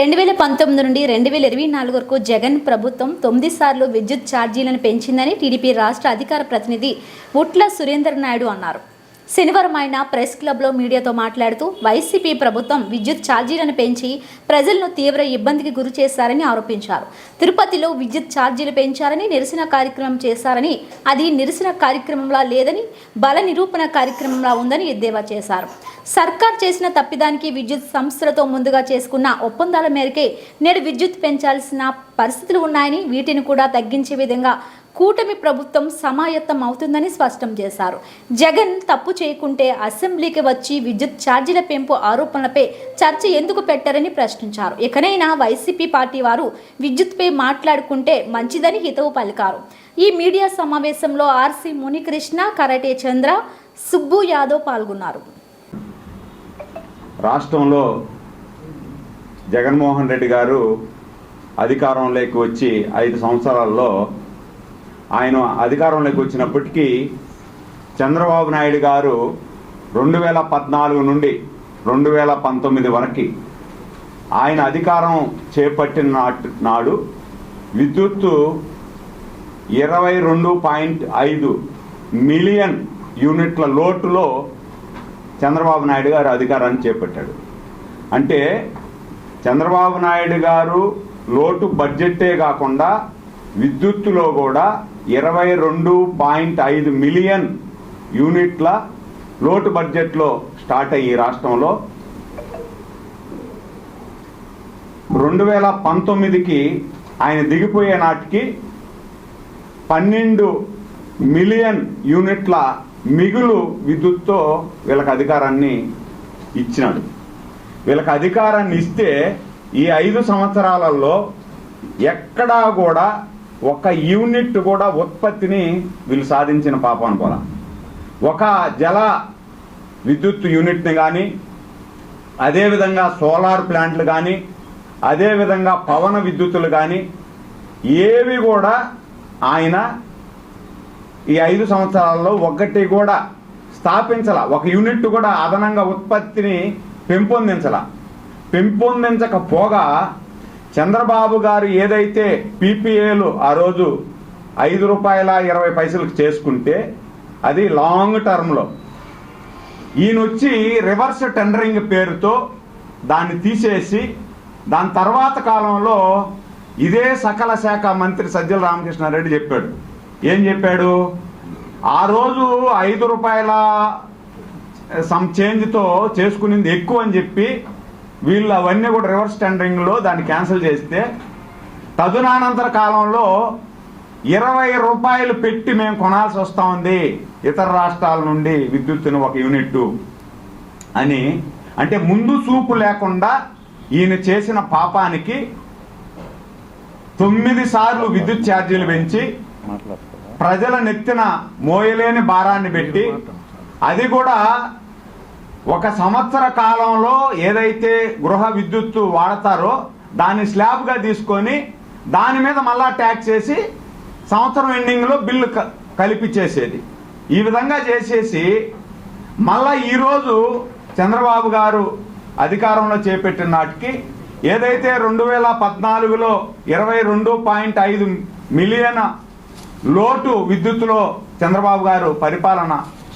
రెండు వేల పంతొమ్మిది నుండి రెండు వేల ఇరవై నాలుగు వరకు జగన్ ప్రభుత్వం తొమ్మిది సార్లు విద్యుత్ ఛార్జీలను పెంచిందని టీడీపీ రాష్ట్ర అధికార ప్రతినిధి ఉట్ల సురేందర్ నాయుడు అన్నారు. శనివారం ఆయన ప్రెస్ క్లబ్లో మీడియాతో మాట్లాడుతూ వైసీపీ ప్రభుత్వం విద్యుత్ ఛార్జీలను పెంచి ప్రజలను తీవ్ర ఇబ్బందికి గురి చేశారని ఆరోపించారు. తిరుపతిలో విద్యుత్ ఛార్జీలు పెంచారని నిరసన కార్యక్రమం చేశారని అది నిరసన కార్యక్రమంలా లేదని బల నిరూపణ కార్యక్రమంలా ఉందని ఎద్దేవా చేశారు. సర్కార్ చేసిన తప్పిదానికి విద్యుత్ సంస్థలతో ముందుగా చేసుకున్న ఒప్పందాల మేరకే నేడు విద్యుత్ పెంచాల్సిన పరిస్థితులు ఉన్నాయని వీటిని కూడా తగ్గించే విధంగా కూటమి ప్రభుత్వం సమాయత్తం అవుతుందని స్పష్టం చేశారు. జగన్ తప్పు చేయకుంటే అసెంబ్లీకి వచ్చి విద్యుత్ ఛార్జీల పెంపు ఆరోపణలపై చర్చ ఎందుకు పెట్టారని ప్రశ్నించారు. ఇకనైనా వైసీపీ పార్టీ వారు విద్యుత్పై మాట్లాడుకుంటే మంచిదని హితవు పలికారు. ఈ మీడియా సమావేశంలో ఆర్సీ మునికృష్ణ కరటే చంద్ర సుబ్బు యాదవ్ పాల్గొన్నారు. రాష్ట్రంలో జగన్మోహన్ రెడ్డి గారు అధికారంలోకి వచ్చి ఐదు సంవత్సరాల్లో ఆయన అధికారంలోకి వచ్చినప్పటికీ చంద్రబాబు నాయుడు గారు రెండు వేల పద్నాలుగు నుండి రెండు వేల పంతొమ్మిది వరకు ఆయన అధికారం చేపట్టిన నాడు విద్యుత్తు ఇరవై రెండు పాయింట్ ఐదు మిలియన్ యూనిట్ల లోటులో చంద్రబాబు నాయుడు గారు అధికారాన్ని చేపట్టాడు. అంటే చంద్రబాబు నాయుడు గారు లోటు బడ్జెట్టే కాకుండా విద్యుత్తులో కూడా ఇరవై రెండు పాయింట్ ఐదు మిలియన్ యూనిట్ల లోటు బడ్జెట్లో స్టార్ట్ అయ్యి రాష్ట్రంలో రెండు వేల పంతొమ్మిదికి ఆయన దిగిపోయే నాటికి పన్నెండు మిలియన్ యూనిట్ల మిగులు విద్యుత్తో వీళ్ళకి అధికారాన్ని ఇచ్చినాడు. వీళ్ళకి అధికారాన్ని ఇస్తే ఈ ఐదు సంవత్సరాలలో ఎక్కడా కూడా ఒక యూనిట్ కూడా ఉత్పత్తిని వీళ్ళు సాధించిన పాపం పోలా ఒక జల విద్యుత్ యూనిట్ని కానీ అదేవిధంగా సోలార్ ప్లాంట్లు కానీ అదేవిధంగా పవన విద్యుత్తులు కానీ ఏవి కూడా ఆయన ఈ ఐదు సంవత్సరాల్లో ఒకటి కూడా స్థాపించాల. ఒక యూనిట్ కూడా అదనంగా ఉత్పత్తిని పెంపొందించాల. పెంపొందించకపోగా చంద్రబాబు గారు ఏదైతే పీపీఏలు ఆ రోజు ఐదు రూపాయల ఇరవై పైసలకు చేసుకుంటే అది లాంగ్ టర్మ్లో. ఈయన వచ్చి రివర్స్ టెండరింగ్ పేరుతో దాన్ని తీసేసి దాని తర్వాత కాలంలో ఇదే సకల శాఖ మంత్రి సజ్జల రామకృష్ణారెడ్డి చెప్పాడు. ఏం చెప్పాడు? ఆ రోజు ఐదు రూపాయల సమ్ చేంజ్తో చేసుకునింది ఎక్కువ అని చెప్పి వీళ్ళు అవన్నీ కూడా రివర్స్ టెండరింగ్లో దాన్ని క్యాన్సిల్ చేస్తే తదునానంతర కాలంలో ఇరవై రూపాయలు పెట్టి మేము కొనాల్సి వస్తా ఉంది ఇతర రాష్ట్రాల నుండి విద్యుత్తును ఒక యూనిట్ అని. అంటే ముందు చూపు లేకుండా ఈయన చేసిన పాపానికి తొమ్మిది సార్లు విద్యుత్ ఛార్జీలు పెంచి ప్రజల నెత్తిన మోయలేని భారాన్ని పెట్టి అది కూడా ఒక సంవత్సర కాలంలో ఏదైతే గృహ విద్యుత్తు వాడతారో దాన్ని స్లాబ్గా తీసుకొని దాని మీద మళ్ళా ట్యాక్స్ చేసి సంవత్సరం ఎండింగ్లో బిల్లు కలిపిచ్చేసేది. ఈ విధంగా చేసేసి మళ్ళా ఈరోజు చంద్రబాబు గారు అధికారంలో చేపట్టిన నాటికి ఏదైతే రెండు వేల పద్నాలుగులో ఇరవై రెండు పాయింట్ ఐదు మిలియన్ లోటు విద్యుత్తులో చంద్రబాబు గారు పరిపాలన